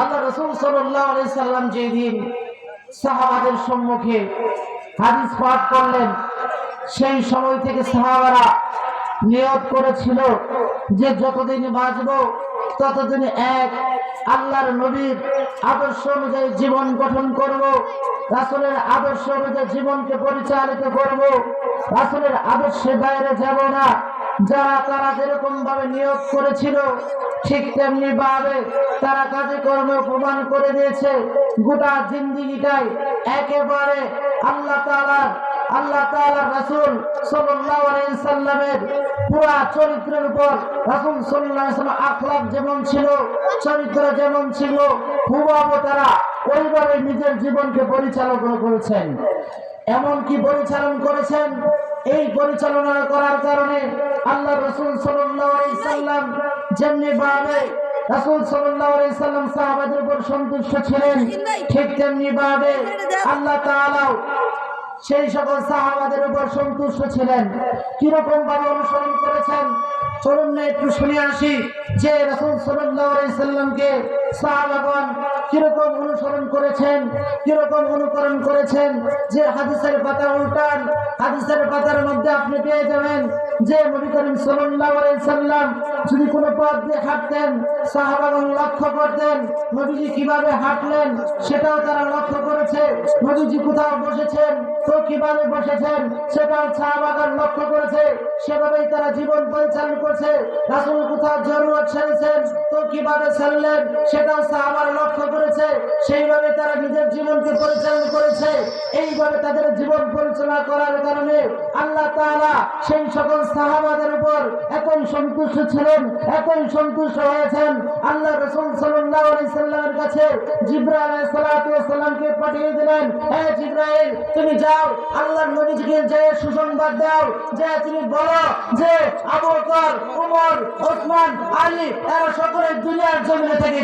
আল্লাহ রসুল সাল্লাম যেদিন সাহাবাদের সম্মুখে হাদিস পাঠ করলেন, সেই সময় থেকে সাহাবারা নিয়ত করেছিল যে যতদিন বাঁচব, ততদিন এক আল্লাহর নবীর আদর্শ অনুযায়ী জীবন গঠন করব, রাসুলের আদর্শ অনুযায়ী জীবনকে পরিচালিত করব, রাসুলের আদর্শের বাইরে যাব না। যারা তারা যেরকম ভাবে নিয়োগ করেছিল ঠিক তেমনি ভাবে তারা কাজে কর্মে প্রমাণ করে দিয়েছে। গোটা জিন্দিগিটাই একেবারে আল্লাহ তাআলার, আল্লাহ তাআলা রাসূল সাল্লাল্লাহু আলাইহি সাল্লামের পুরা চরিত্রের উপর রাসূল সাল্লাল্লাহু আলাইহি সাল্লাম যেমন ছিল, চরিত্র যেমন ছিল, হুবহু তারা ওইভাবে নিজের জীবনকে পরিচালনা করেছেন। এমন কি পরিচালন করেছেন এই পরিচালনা করার কারণে আল্লাহ রসুল সাল্লাম যেমনি ভাবে রাসূল সাল্লাল্লাহু আলাইহি সাল্লাম সাহাবাদের উপর সন্তুষ্ট ছিলেন, ঠিক তেমনি ভাবে আল্লাহ তাআলাও সেই সকল সাহাবাদের উপর সন্তুষ্ট ছিলেন। কীরকম ভাবে অনুসরণ করেছেন? চলুন না একটু শুনে আসি যে রাসূল সাল্লামকে সাহাবাগণ কীরকম অনুসরণ করেছেন, কীরকম অনুকরণ করেছেন, যে হাদিসের পাতা উল্টান, হাদিসের পাতার মধ্যে আপনি পেয়ে যাবেন যে নবী করিম সাল্লাম যদি কোনো পথ দিয়ে হাঁটতেন সাহাবাগণ লক্ষ্য করতেন নদীজি কীভাবে হাঁটলেন সেটাও তারা লক্ষ্য করেছে। নদীজি কোথাও বসেছেন, তো কীভাবে বসেছেন সেটাও সাহাবাগণ লক্ষ্য করেছে। সেভাবেই তারা জীবন পরিচালন করছে। রাসুল কোথাও জরুরত ছেড়েছেন, তো কীভাবে ছাড়লেন সেটাও সাহাবার লক্ষ্য জীবনকে পরিচালনা করেছে, এইভাবে তাদের জীবন পরিচালনা করার কারণে আল্লাহ তাআলা সেই সকল সাহাবাদের উপর এতই সন্তুষ্ট ছিলেন, এতই সন্তুষ্ট হয়েছেন। আল্লাহ রসুল সাল্লামের কাছে সালামকে পাঠিয়ে দিলেন, হে জিব্রাইল, তুমি যাও আল্লাহ নবীজিকে যে সুসংবাদ দাও, যে তুমি বলো যে আবু বকর ওমর ওসমান, আলী, এরা সকলে দুনিয়ার জমিনে থেকে